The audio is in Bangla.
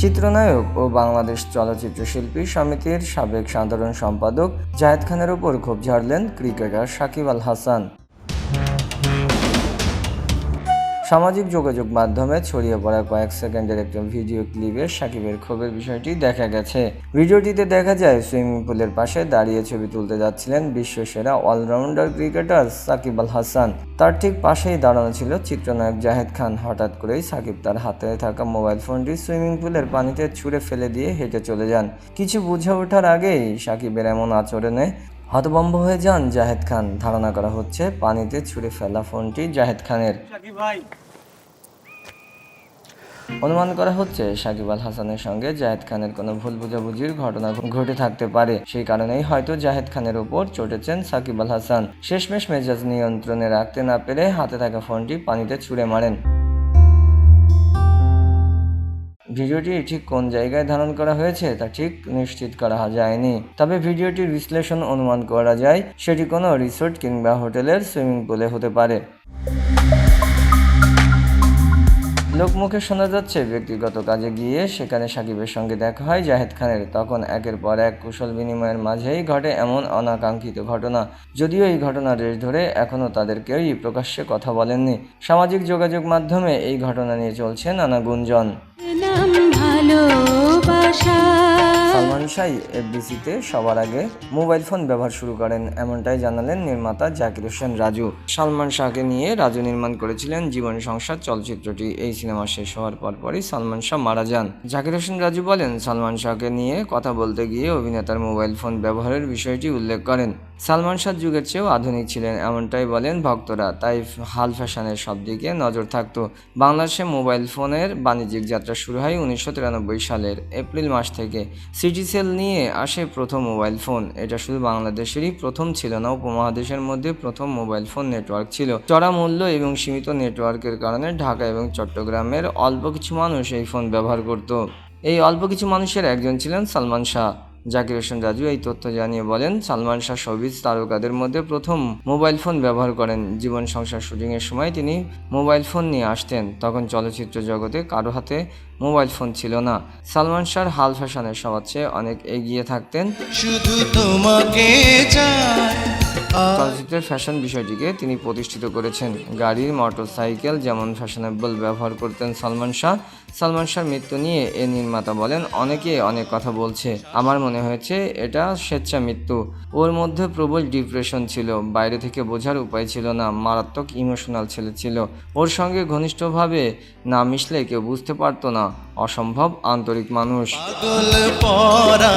চিত্রনায়ক ও বাংলাদেশ চলচ্চিত্র শিল্পী সমিতির সাবেক সাধারণ সম্পাদক জায়েদ খানের ওপর ক্ষোভ ঝাড়লেন ক্রিকেটার সাকিব আল হাসান। সামাজিক যোগাযোগ মাধ্যমে ছড়িয়ে পড়া কয়েক সেকেন্ডের একটা ভিডিও ক্লিপে সাকিবের ক্ষোভের বিষয়টি দেখা গেছে। ভিডিওটিতে দেখা যায়, সুইমিং পুলের পাশে দাঁড়িয়ে ছবি তুলতে যাচ্ছিলেন বিশ্বসেরা অলরাউন্ডার ক্রিকেটার সাকিব আল হাসান। তার ঠিক পাশেই দাঁড়ানো ছিল চিত্রনায়ক জাহেদ খান। হঠাৎ করেই সাকিব তার হাতে থাকা মোবাইল ফোনটি সুইমিং পুলের পানিতে ছুঁড়ে ফেলে দিয়ে হেঁটে চলে যান। কিছু বুঝে ওঠার আগেই সাকিবের এমন আচরণে হতভম্ব হয়ে যান জাহেদ খান। ধারণা করা হচ্ছে পানিতে ছুঁড়ে ফেলা ফোনটি জাহেদ খানের। অনুমান করা হচ্ছে সাকিব আল হাসানের সঙ্গে জাহেদ খানের কোনো ভুল বোঝাবুঝির ঘটনা ঘটে থাকতে পারে। সেই কারণেই হয়তো জাহেদ খানের উপর চটেছেন সাকিব আল হাসান। শেষমেশ মেজাজ নিয়ন্ত্রণে রাখতে না পেরে হাতে থাকা ফোনটি পানিতে ছুঁড়ে মারেন। ভিডিওটি ঠিক কোন জায়গায় ধারণ করা হয়েছে তা ঠিক নিশ্চিত করা যায়নি। তবে ভিডিওটির বিশ্লেষণ অনুমান করা যায়, সেটি কোনো রিসোর্ট কিংবা হোটেলের সুইমিং পুলে হতে পারে। লোকমুখে শোনা যাচ্ছে, ব্যক্তিগত কাজে গিয়ে সেখানে সাকিবের সঙ্গে দেখা হয় জাহেদ খানের। তখন একের পর এক কুশল বিনিময়ের মাঝেই ঘটে এমন অনাকাঙ্ক্ষিত ঘটনা। যদিও এই ঘটনার রেশ ধরে এখনও তাদের কেউই প্রকাশ্যে কথা বলেননি। সামাজিক যোগাযোগ মাধ্যমে এই ঘটনা নিয়ে চলছে নানা গুঞ্জন। ভালোবাসা। শাহ এফডিসিতে সবার আগে মোবাইল ফোন ব্যবহার শুরু করেন, এমনটাই জানালেন নির্মাতা জাকির হোসেন রাজু। সালমান শাহকে নিয়ে রাজু নির্মাণ করেছিলেন জীবন সংসার চলচ্চিত্রটি। এই সিনেমা শেষ হওয়ার পরপরই সালমান শাহ মারা যান। জাকির হোসেন রাজু বলেন, সালমান শাহকে নিয়ে কথা বলতে গিয়ে অভিনেতার মোবাইল ফোন ব্যবহারের বিষয়টি উল্লেখ করেন। সালমান শাহ যুগের চেয়েও আধুনিক ছিলেন, এমনটাই বলেন ভক্তরা। তাই হাল ফ্যাশনের সব দিকে নজর থাকতো। বাংলাদেশে মোবাইল ফোনের বাণিজ্যিক যাত্রা শুরু হয় উনিশশো তিরানব্বই সালের এপ্রিল মাস থেকে। সিটিসেল নিয়ে আসে প্রথম মোবাইল ফোন। এটা শুধু বাংলাদেশেরই প্রথম ছিল না, উপমহাদেশের মধ্যে প্রথম মোবাইল ফোন নেটওয়ার্ক ছিল। চড়া মূল্য এবং সীমিত নেটওয়ার্কের কারণে ঢাকা এবং চট্টগ্রামের অল্প কিছু মানুষ এই ফোন ব্যবহার করত। এই অল্প কিছু মানুষের একজন ছিলেন সালমান শাহ। জাকির হোসেন রাজু এই তথ্য জানিয়ে বলেন, সালমান শাহ শোবিজ তারকাদের মধ্যে প্রথম মোবাইল ফোন ব্যবহার করেন। জীবন সংসার শুটিংয়ের সময় তিনি মোবাইল ফোন নিয়ে আসতেন। তখন চলচ্চিত্র জগতে কারও হাতে মোবাইল ফোন ছিল না। সালমান শাহর হাল ফ্যাশনের সবার চেয়ে অনেক এগিয়ে থাকতেন। শুধু তোমাকে চলচ্চিত্রের ফ্যাশন বিষয়টিকে তিনি প্রতিষ্ঠিত করেছেন। গাড়ির, মোটরসাইকেল যেমন ফ্যাশনেবল ব্যবহার করতেন সালমান শাহ, সালমান শাহর মৃত্যু নিয়ে এ নির্মাতা বলেন, অনেকে অনেক কথা বলছে। আমার মনে হয়েছে এটা স্বেচ্ছা মৃত্যু। ওর মধ্যে প্রবল ডিপ্রেশন ছিল, বাইরে থেকে বোঝার উপায় ছিল না, মারাত্মক ইমোশনাল ছেলে ছিল। ওর সঙ্গে ঘনিষ্ঠভাবে না মিশলে কেউ বুঝতে পারতো না, অসম্ভব আন্তরিক মানুষ। পরা